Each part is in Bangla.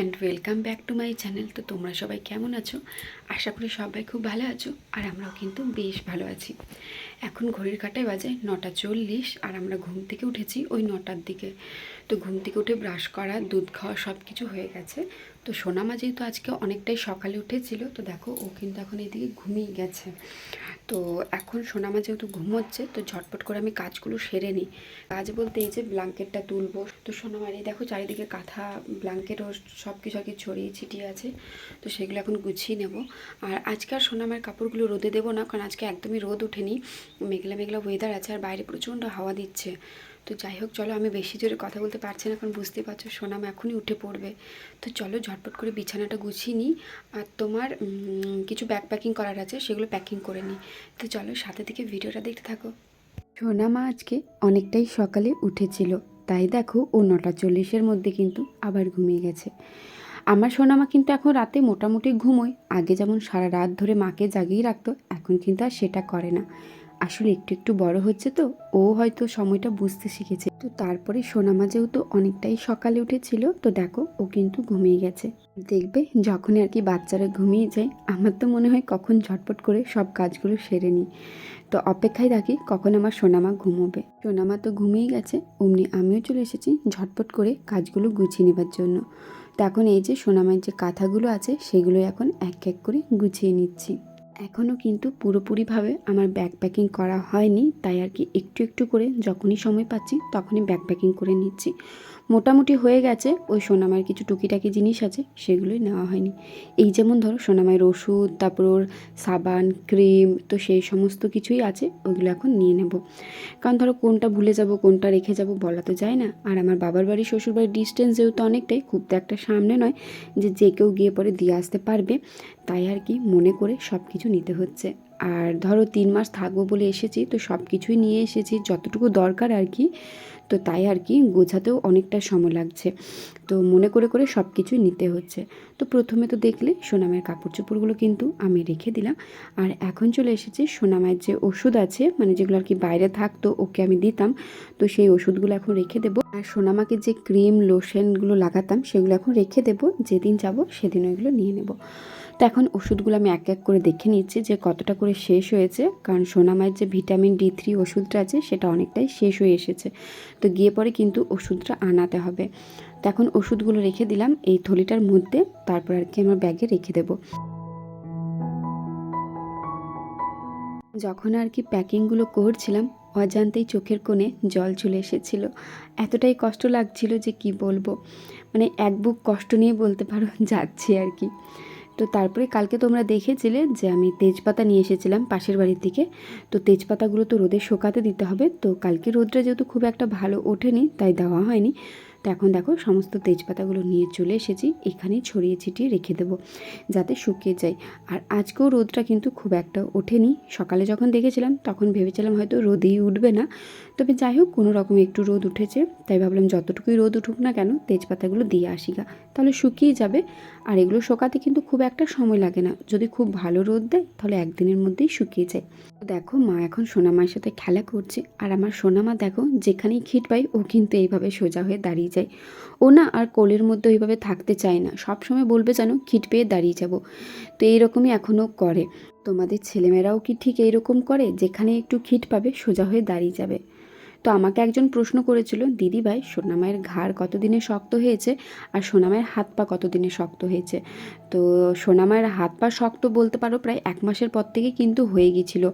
And welcome back to my channel তো তোমরা সবাই কেমন আছো? আশা করি সবাই খুব ভালো আছো, আর আমরাও কিন্তু বেশ ভালো আছি। এখন ঘড়ির কাটায় বাজে নটা চল্লিশ, আর আমরা ঘুম থেকে উঠেছি ওই নটার দিকে। তো ঘুম থেকে উঠে ব্রাশ করা, দুধ খাওয়া সব কিছু হয়ে গেছে। তো সোনামা যেহেতু আজকে অনেকটাই সকালে উঠেছিল, তো দেখো ও কিন্তু এখন এদিকে ঘুমিয়ে গেছে। তো এখন সোনামা যেহেতু ঘুমোচ্ছে, তো ঝটপট করে আমি কাজগুলো সেরে নিই। কাজ বলতে এই যে ব্ল্যাঙ্কেটটা তুলবো, তো সোনামার এই দেখো চারিদিকে কাঁথা, ব্ল্যাঙ্কেট ও সব কিছু আর কি ছড়িয়ে ছিটিয়ে আছে, তো সেগুলো এখন গুছিয়ে নেব। আর আজকে আর সোনামার কাপড়গুলো রোদে দেবো না, কারণ আজকে একদমই রোদ ওঠেনি। মেঘলা মেঘলা ওয়েদার আছে আর বাইরে প্রচণ্ড হাওয়া দিচ্ছে। তো যাই হোক, চলো আমি বেশি জোরে কথা বলতে পারছি না, কারণ বুঝতেই পারছ সোনাম এখনই উঠে পড়বে। তো চলো ঝটপট করে বিছানাটা গুছিয়ে নিই। আর তোমার কিছু ব্যাগ প্যাকিং করার আছে, সেগুলো প্যাকিং করে নিই। তো চলো সাথে থেকে ভিডিওটা দেখতে থাকো। সোনামা আজকে অনেকটাই সকালে উঠেছিল। তাই দেখো, ও নটা চল্লিশের মধ্যে কিন্তু আবার ঘুমিয়ে গেছে। আমার সোনামা কিন্তু এখন রাতে মোটামুটি ঘুমোয়। আগে যেমন সারা রাত ধরে মাকে জাগিয়ে রাখতো, এখন কিন্তু আর সেটা করে না। আসলে একটু একটু বড় হচ্ছে তো, ও হয়তো সময়টা বুঝতে শিখেছে। তো তারপরে সোনামা যেহেতু অনেকটাই সকালে উঠেছিল, তো দেখো ও কিন্তু ঘুমিয়ে গেছে। দেখবে যখনই আর কি বাচ্চারা ঘুমিয়ে যায়, আমার তো মনে হয় কখন ঝটপট করে সব কাজগুলো সেরে নিই। তো অপেক্ষায় থাকি কখন আমার সোনামা ঘুমোবে। সোনামা তো ঘুমিয়ে গেছে, অমনি আমিও চলে এসেছি ঝটপট করে কাজগুলো গুছিয়ে নেবার জন্য। তো এখন এই যে সোনামায়ের যে কাঁথাগুলো আছে সেগুলো এখন এক এক করে গুছিয়ে নিচ্ছি। এখনও কিন্তু পুরোপুরিভাবে আমার ব্যাকপ্যাকিং করা হয়নি, তাই আর কি একটু একটু করে যখনই সময় পাচ্ছি তখনই ব্যাকপ্যাকিং করে নিচ্ছি। মোটামুটি হয়ে গেছে, ওই সোনামায়ের কিছু টুকিটাকি জিনিস আছে, সেগুলোই নেওয়া হয়নি। এই যেমন ধরো সোনামায়ের ওষুধ, তারপর ওর সাবান, ক্রিম, তো সেই সমস্ত কিছুই আছে, ওগুলো এখন নিয়ে নেব। কারণ ধরো কোনটা ভুলে যাব, কোনটা রেখে যাব বলা তো যায় না। আর আমার বাবার বাড়ি শ্বশুর বাড়ির ডিস্টেন্স যেহেতু অনেকটাই, খুব তো একটা সামনে নয় যে যে কেউ গিয়ে পরে দিয়ে আসতে পারবে। তাই আর কি মনে করে সব কিছু নিতে হচ্ছে। আর ধরো তিন মাস থাকব বলে এসেছি, তো সব কিছুই নিয়ে এসেছি, যতটুকু দরকার আর কি। তো তাই আর কি গোছাতেও অনেকটা সময় লাগছে। তো মনে করে করে সব কিছুই নিতে হচ্ছে। তো প্রথমে তো দেখলে সোনামের কাপড় চোপড়গুলো কিন্তু আমি রেখে দিলাম। আর এখন চলে এসেছে সোনামায়ের যে ওষুধ আছে মানে যেগুলো আর কি বাইরে থাকতো ওকে আমি দিতাম। তো সেই ওষুধগুলো এখন রেখে দেবো। আর সোনামাকে যে ক্রিম, লোশনগুলো লাগাতাম সেগুলো এখন রেখে দেবো। যেদিন যাব সেদিন ওইগুলো নিয়ে নেব। তো এখন ওষুধগুলো আমি এক এক করে দেখে নিচ্ছি যে কতটা করে শেষ হয়েছে। কারণ সোনামায়ের যে ভিটামিন ডি থ্রি ওষুধটা আছে, সেটা অনেকটাই শেষ হয়ে এসেছে। তো গিয়ে পরে কিন্তু ওষুধটা আনাতে হবে। তো এখন ওষুধগুলো রেখে দিলাম, এই থলিটার মধ্যে। তারপর আর কি আমার ব্যাগে রেখে দেবো। যখন আর কি প্যাকিংগুলো করছিলাম, অজান্তেই চোখের কোণে জল চলে এসেছিল। এতটাই কষ্ট লাগছিল যে কি বলব? মানে এক বুক কষ্ট নিয়ে বলতে পারো, যাচ্ছি আর কি। তো তারপরে কালকে তোমরা দেখেছিলে যে আমি তেজপাতা নিয়ে এসেছিলাম পাশের বাড়ির থেকে তো তেজপাতাগুলো তো রোদে শোকাতে দিতে হবে। তো কালকে রোদটা যেহেতু খুব একটা ভালো ওঠেনি, তাই দেওয়া হয়নি। তো এখন দেখো সমস্ত তেজপাতাগুলো নিয়ে চলে এসেছি, এখানে ছড়িয়ে ছিটিয়ে রেখে দেবো যাতে শুকিয়ে যায়। আর আজকেও রোদটা কিন্তু খুব একটা ওঠেনি। সকালে যখন দেখেছিলাম তখন ভেবেছিলাম হয়তো রোদেই উঠবে না। তবে যাই হোক, কোনো রকম একটু রোদ উঠেছে। তাই ভাবলাম যতটুকুই রোদ উঠুক না কেন, তেজপাতাগুলো দিয়ে আসি গা। তাহলে শুকিয়ে যাবে। আর এগুলো শোকাতে কিন্তু খুব একটা সময় লাগে না। যদি খুব ভালো রোদ দেয়, তাহলে একদিনের মধ্যেই শুকিয়ে যায়। দেখো, মা এখন সোনামার সাথে খেলা করছে। আর আমার সোনামা দেখো, যেখানেই খিট পাই, ও কিন্তু এইভাবে সোজা হয়ে দাঁড়িয়ে যায়। ও না আর কোলের মধ্যে ওইভাবে থাকতে চায় না। সব সময় বলবে যেন, খিট পেয়ে দাঁড়িয়ে যাব। তো এইরকমই এখনও করে। তোমাদের ছেলেমেয়েরাও কি ঠিক এইরকম করে? যেখানে একটু খিট পাবে, সোজা হয়ে দাঁড়িয়ে যাবে। তো আমাকে একজন প্রশ্ন করেছিল দিদি ভাই সোনামায়ের ঘাড় কতদিনে শক্ত হয়েছে আর সোনামায়ের হাত পা কতদিনে শক্ত হয়েছে? তো সোনামায়ের হাত পা শক্ত বলতে পারো, প্রায় এক মাসের পর থেকে কিন্তু হয়ে গিয়েছিল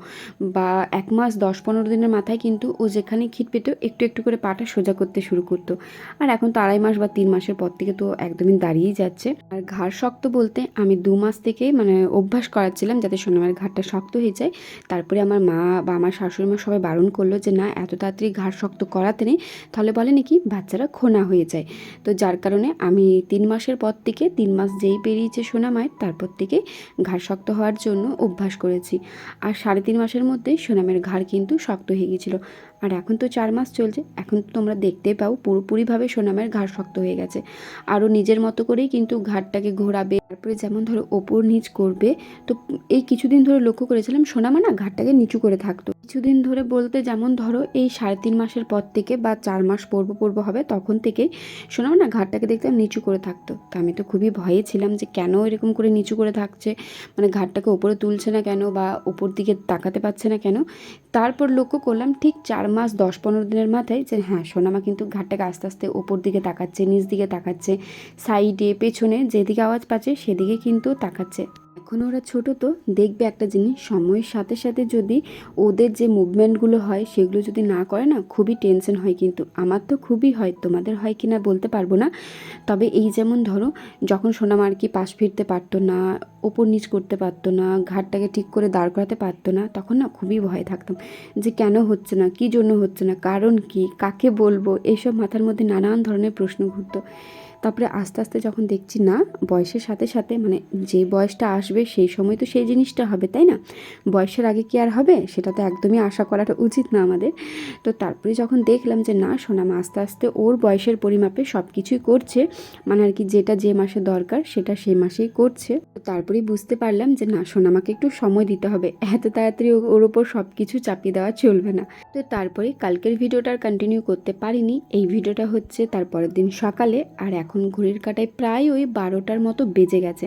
বা এক মাস দশ পনেরো দিনের মাথায় কিন্তু ও যেখানে খিট পেতো, একটু একটু করে পাটা সোজা করতে শুরু করতো। আর এখন তো আড়াই মাস বা তিন মাসের পর থেকে তো একদমই দাঁড়িয়েই যাচ্ছে। আর ঘাড় শক্ত বলতে আমি দু মাস থেকে মানে অভ্যাস করাচ্ছিলাম যাতে সোনামায়ের ঘাড়টা শক্ত হয়ে যায়। তারপরে আমার মা বা আমার শাশুড়ি মা সবাই বারণ করল যে, না, এত তাড়াতাড়ি ঘাড় শক্ত করাতে নেই, তাহলে বলে নাকি বাচ্চারা খোনা হয়ে যায়। তো যার কারণে আমি তিন মাসের পর থেকে, তিন মাস যেই পেরিয়েছে সোনা মায়ের, তারপর থেকে ঘাড় শক্ত হওয়ার জন্য অভ্যাস করেছি। আর সাড়ে তিন মাসের মধ্যে সোনামের ঘাড় কিন্তু শক্ত হয়ে গিয়েছিল। আর এখন তো চার মাস চলছে, এখন তো তোমরা দেখতে পাও পুরোপুরিভাবে সোনামের ঘাড় শক্ত হয়ে গেছে। আরও নিজের মতো করেই কিন্তু ঘাড়টাকে ঘোরাবে, তারপরে যেমন ধরো ওপর নিচ করবে, তো এই কিছুদিন ধরে লক্ষ্য করেছিলাম সোনামা না ঘাড়টাকে নিচু করে থাকতো। কিছুদিন ধরে বলতে যেমন ধরো এই সাড়ে তিন মাসের পর থেকে বা চার মাস পর্ব পর্ব হবে, তখন থেকে শোনাও না, ঘাটটাকে দেখতাম নিচু করে থাকতো। তো আমি তো খুবই ভয়ে ছিলাম যে কেন এরকম করে নিচু করে থাকছে মানে ঘাটটাকে ওপরে তুলছে না কেন বা ওপর দিকে তাকাতে পারছে না কেন? তারপর লক্ষ্য করলাম ঠিক চার মাস, দশ পনেরো দিনের মাথায় যে হ্যাঁ সোনামা কিন্তু ঘাটটাকে আস্তে আস্তে ওপর দিকে তাকাচ্ছে, নিচ দিকে তাকাচ্ছে, সাইডে, পেছনে যেদিকে আওয়াজ পাচ্ছে সেদিকে কিন্তু তাকাচ্ছে। এখন ওরা ছোট তো, দেখবে একটা জিনিস, সময়ের সাথে সাথে যদি ওদের যে মুভমেন্টগুলো হয়, সেগুলো যদি না করে না, খুবই টেনশন হয় কিন্তু। আমার তো খুবই হয়, তোমাদের হয় কি না বলতে পারব না। তবে এই যেমন ধরো, যখন সোনামা আর কি পাশ ফিরতে পারতো না, ওপর নিচ করতে পারতো না, ঘাটটাকে ঠিক করে দাঁড় করাতে পারতো না, তখন না খুবই ভয় থাকতাম। যে কেন হচ্ছে না, কী জন্য হচ্ছে না, কারণ কি, কাকে বলব, এইসব মাথার মধ্যে নানান ধরনের প্রশ্ন ঘুরতো। তারপরে আস্তে আস্তে যখন দেখছি, না, বয়সের সাথে সাথে মানে যে বয়সটা আসবে সেই সময় তো সেই জিনিসটা হবে, তাই না? বয়সের আগে কি আর হবে? সেটা তো একদমই আশা করাটা উচিত না আমাদের। তো তারপরে যখন দেখলাম যে, না সোনামা আস্তে আস্তে ওর বয়সের পরিমাপে সব কিছুই করছে মানে আর কি যেটা যে মাসে দরকার সেটা সেই মাসেই করছে। তো তারপরেই বুঝতে পারলাম যে, না সোনামাকে একটু সময় দিতে হবে, এত তাড়াতাড়ি ওর ওপর সব কিছু চাপিয়ে দেওয়া চলবে না। তো তারপরে কালকের ভিডিওটা আর কন্টিনিউ করতে পারিনি, এই ভিডিওটা হচ্ছে তারপরের দিন সকালে, আর এখন ঘড়ির কাটায় প্রায় ওই বারোটার মতো বেজে গেছে।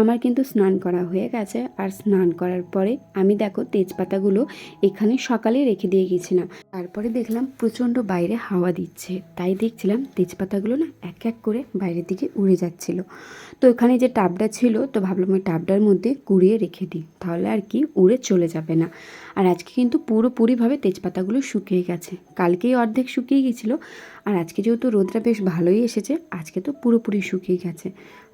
আমার কিন্তু স্নান করা হয়ে গেছে আর স্নান করার পরে আমি দেখো তেজপাতাগুলো এখানে সকালে রেখে দিয়ে গেছিলাম। তারপরে দেখলাম প্রচণ্ড বাইরে হাওয়া দিচ্ছে। তাই দেখছিলাম তেজপাতাগুলো না এক এক করে বাইরের দিকে উড়ে যাচ্ছিল। তো ওখানে যে টাবটা ছিল, তো ভাবলাম ওই টাবটার মধ্যে কুড়িয়ে রেখে দিই। তাহলে আর কি উড়ে চলে যাবে না। আর আজকে কিন্তু পুরোপুরিভাবে তেজপাতাগুলো শুকিয়ে গেছে। কালকেই অর্ধেক শুকিয়ে গেছিল, আর আজকে যেহেতু রোদটা বেশ ভালোই এসেছে, আজকে তো পুরোপুরি শুকিয়ে গেছে।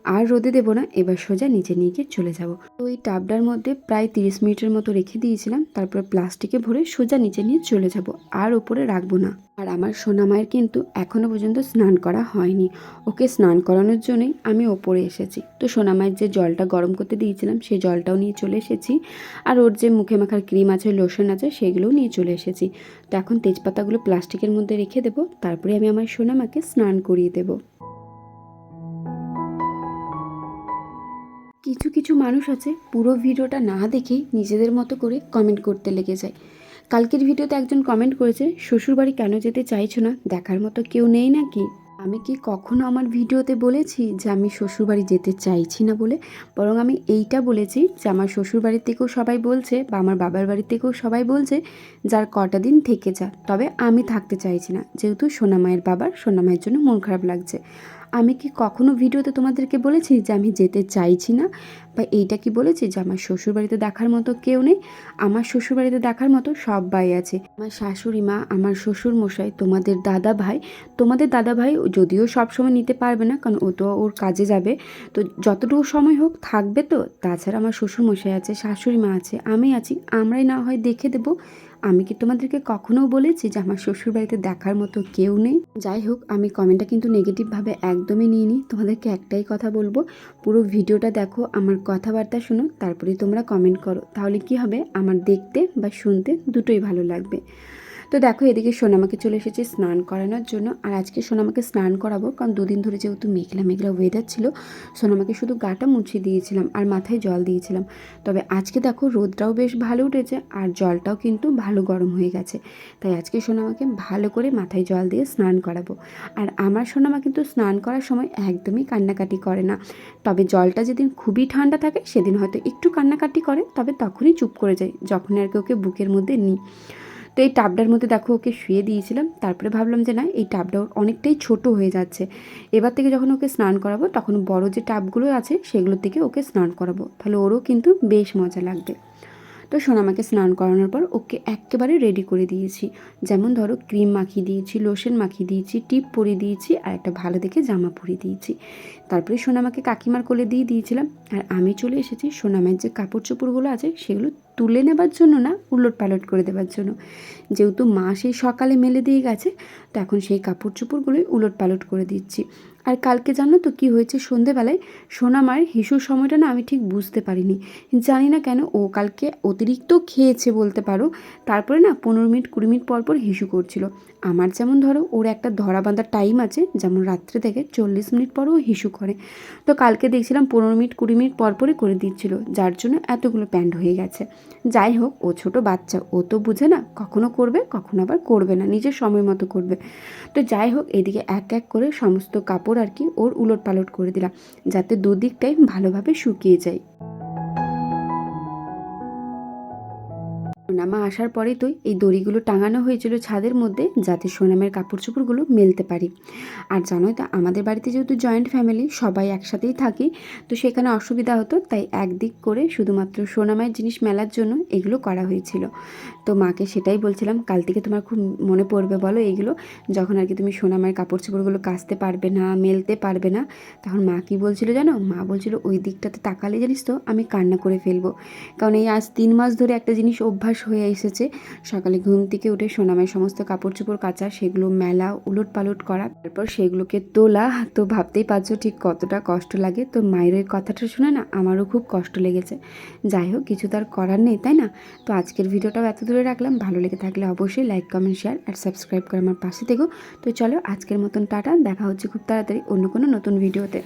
আর রোদে দেবো না, এবার সোজা নিচে নিয়ে গিয়ে চলে যাব। তো ওই টাবটার মধ্যে প্রায় তিরিশ মিনিটের মতো রেখে দিয়েছিলাম, তারপরে প্লাস্টিকে ভরে সোজা নিচে নিয়ে চলে যাব, আর ওপরে রাখব না। আর আমার সোনা মায়ের কিন্তু এখনও পর্যন্ত স্নান করা হয়নি। ওকে স্নান করানোর জন্যই আমি ওপরে এসেছি। তো সোনা মায়ের যে জলটা গরম করতে দিয়েছিলাম, সেই জলটাও নিয়ে চলে এসেছি। আর ওর যে মুখে মাখার ক্রিম আছে, লোশন আছে, সেগুলোও নিয়ে চলে এসেছি। তো এখন তেজপাতাগুলো প্লাস্টিকের মধ্যে রেখে দেবো, তারপরে আমি আমার সোনা মাকে স্নান করিয়ে দেবো। কিছু কিছু মানুষ আছে, পুরো ভিডিওটা না দেখেই নিজেদের মতো করে কমেন্ট করতে লেগে যায়। কালকের ভিডিওতে একজন কমেন্ট করেছে শ্বশুরবাড়ি কেন যেতে চাইছো না? দেখার মতো কেউ নেই নাকি? আমি কি কখনো আমার ভিডিওতে বলেছি যে আমি শ্বশুরবাড়ি যেতে চাইছি না বলে? বরং আমি এইটা বলেছি যে আমার শ্বশুরবাড়ির থেকেও সবাই বলছে বা আমার বাবার বাড়ির থেকেও সবাই বলছে, যার কটা দিন থেকে যা। তবে আমি থাকতে চাইছি না। যেহেতু সোনামায়ের বাবার সোনামায়ের জন্য মন খারাপ লাগছে। আমি কি কখনো ভিডিওতে তোমাদেরকে বলেছি যে আমি যেতে চাইছি না? বা এইটা কি বলেছি যে আমার শ্বশুরবাড়িতে দেখার মতো কেউ নেই? আমার শ্বশুরবাড়িতে দেখার মতো সবাই আছে। আমার শাশুড়ি মা, আমার শ্বশুর মশাই তোমাদের দাদা ভাই, তোমাদের দাদা ভাই যদিও সব সময় নিতে পারবে না, কারণ ও তো ওর কাজে যাবে। তো যতটুকু সময় হোক থাকবে তো। তাছাড়া আমার শ্বশুর মশাই আছে, শাশুড়ি মা আছে, আমি আছি। আমরাই না হয় দেখে দেবো আমি কি তোমাদেরকে কখনো বলেছি যে আমার শ্বশুরবাড়িতে দেখার মতো কেউ নেই? যাই হোক, আমি কমেন্টটা কিন্তু নেগেটিভভাবে একদমই নিইনি। তোমাদেরকে একটাই কথা বলব, পুরো ভিডিওটা দেখো, আমার কথাবার্তা শোনো তারপরে তোমরা কমেন্ট করো। তাহলে কি হবে? আমার দেখতে বা শুনতে দুটোই ভালো লাগবে। তো দেখো, এদিকে সোনামাকে চলে এসেছে স্নান করানোর জন্য। আর আজকে সোনামাকে স্নান করাবো, কারণ দুদিন ধরে যেহেতু মেঘলা মেঘলা ওয়েদার ছিল, সোনামাকে শুধু গাটা মুছিয়ে দিয়েছিলাম আর মাথায় জল দিয়েছিলাম। তবে আজকে দেখো, রোদটাও বেশ ভালো উঠেছে আর জলটাও কিন্তু ভালো গরম হয়ে গেছে। তাই আজকে সোনামাকে ভালো করে মাথায় জল দিয়ে স্নান করাবো। আর আমার সোনামা কিন্তু স্নান করার সময় একদমই কান্নাকাটি করে না। তবে জলটা যেদিন খুবই ঠান্ডা থাকে, সেদিন হয়তো একটু কান্নাকাটি করে, তবে তখনই চুপ করে যায় যখন আর কি ওকে বুকের মধ্যে নিই। তো এই টাবটার মধ্যে দেখো ওকে শুয়ে দিয়েছিলাম, তারপরে ভাবলাম যে না, এই টাবটা ওর অনেকটাই ছোট হয়ে যাচ্ছে। এবার থেকে যখন ওকে স্নান করাবো, তখন বড় যে টাবগুলো আছে, সেগুলোর থেকে ওকে স্নান করাবো। তাহলে ওরও কিন্তু বেশ মজা লাগবে। তো সোনামাকে স্নান করানোর পর ওকে একেবারে রেডি করে দিয়েছি। যেমন ধরো ক্রিম মাখিয়ে দিয়েছি লোশন মাখিয়ে দিয়েছি টিপ পরিয়ে দিয়েছি, আর একটা ভালো দেখে জামা পরিয়ে দিয়েছি। তারপরে সোনামাকে কাকিমার কোলে দিয়ে দিয়েছিলাম। আর আমি চলে এসেছি সোনামায়ের যে কাপড় চোপড়গুলো আছে, সেগুলো তুলে নেবার জন্য না, উলট পালট করে দেবার জন্য। যেহেতু মা সেই সকালে মেলে দিয়ে গেছে, তো এখন সেই কাপড় চোপড়গুলোই উলট পালট করে দিচ্ছি। আর কালকে জানো তো কি হয়েছে? সন্ধেবেলায় সোনামার হিসুর সময়টা না আমি ঠিক বুঝতে পারিনি। জানি না কেন ও কালকে অতিরিক্ত খেয়েছে বলতে পারো। তারপরে না পনেরো মিনিট, কুড়ি মিনিট পর পর হিসু করছিল। আমার যেমন ধরো ওর একটা ধরা বাঁধার টাইম আছে, যেমন রাত্রে থেকে চল্লিশ মিনিট পরও হিসু করে। তো কালকে দেখছিলাম পনেরো মিনিট, কুড়ি মিনিট পর পরই করে দিচ্ছিল, যার জন্য এতগুলো প্যান্ট হয়ে গেছে। যাই হোক, ও ছোট বাচ্চা, ও তো বুঝে না কখনো করবে, কখনো আবার করবে না, নিজের সময় মতো করবে। তো যাই হোক, এদিকে এক এক করে সমস্ত কাপড় আর কি ওর উলট পালট করে দিলাম যাতে দুদিকটাই ভালোভাবে শুকিয়ে যায়। সোনামা আসার পরে তো এই দড়িগুলো টাঙানো হয়েছিল ছাদের মধ্যে যাতে সোনামের কাপড় চোপড়গুলো মেলতে পারি। আর জানোই তো, আমাদের বাড়িতে যেহেতু জয়েন্ট ফ্যামিলি, সবাই একসাথেই থাকি, তো সেখানে অসুবিধা হতো, তাই একদিক করে শুধুমাত্র সোনামায়ের জিনিস মেলার জন্য এগুলো করা হয়েছিল। তো মাকে সেটাই বলছিলাম, কাল থেকে তোমার খুব মনে পড়বে বলো এইগুলো যখন আর কি তুমি সোনামায়ের কাপড় চোপড়গুলো কাচতে পারবে না, মেলতে পারবে না। তখন মা কি বলছিল জানো? মা বলছিল, ওই দিকটাতে তাকালে জানিস তো, আমি কান্না করে ফেলব। কারণ এই আজ তিন মাস ধরে একটা জিনিস অভ্যাস হয়ে এসেছে। সকালে ঘুম থেকে উঠে সোনামের সমস্ত কাপড় চোপড় কাচা, সেগুলো মেলা উলট পালট করা, তারপর সেগুলোকে তোলা। তো ভাবতেই পারছ ঠিক কতটা কষ্ট লাগে। তো মায়ের ওই কথাটা শুনে না আমারও খুব কষ্ট লেগেছে। যাই হোক, কিছু তার করার নেই, তাই না? তো আজকের ভিডিওটাও এত দূরে রাখলাম। ভালো লেগে থাকলে অবশ্যই লাইক কমেন্ট শেয়ার আর সাবস্ক্রাইব করে আমার পাশে থেকো। তো চলো আজকের মতন টাটা। দেখা হচ্ছে খুব তাড়াতাড়ি অন্য কোনো নতুন ভিডিওতে।